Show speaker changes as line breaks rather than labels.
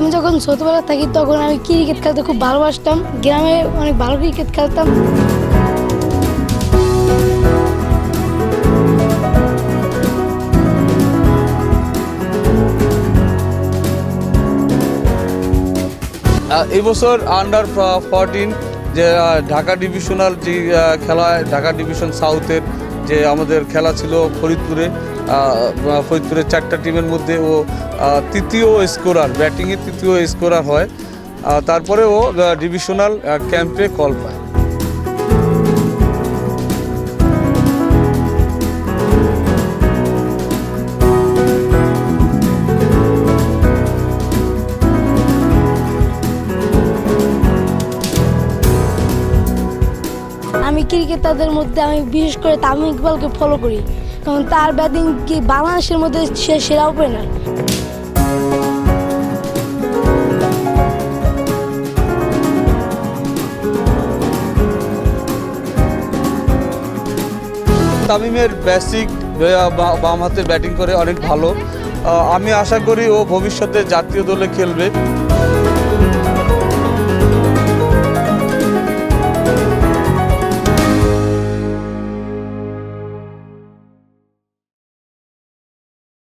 আমি যখন ছোটবেলা থাকি তখন আমি ক্রিকেট খেলতে খুব ভালোবাসতাম। গ্রামে অনেক ভালো ক্রিকেট খেলতাম।
আহ, এই বছর আন্ডার ফোরটিন যে ঢাকা ডিভিশনাল যে খেলা ঢাকা ডিভিশন সাউথের যে আমাদের খেলা ছিল ফরিদপুরে ফরিদপুরের চারটা টিমের মধ্যে ও তৃতীয় স্কোরার ব্যাটিংয়ে তৃতীয় স্কোরার হয়। তারপরে ও ডিভিশনাল ক্যাম্পে কল পায়।
আমি ক্রিকেটারদের মধ্যে আমি বিশেষ করে তামিম ইকবালকে ফলো করি। কারণ তার ব্যাটিং কি বাংলাদেশের মধ্যে সে সেরা ওপেনার
তামিমের বেসিক বাম হাতে ব্যাটিং করে অনেক ভালো। আমি আশা করি ও ভবিষ্যতে জাতীয় দলে খেলবে।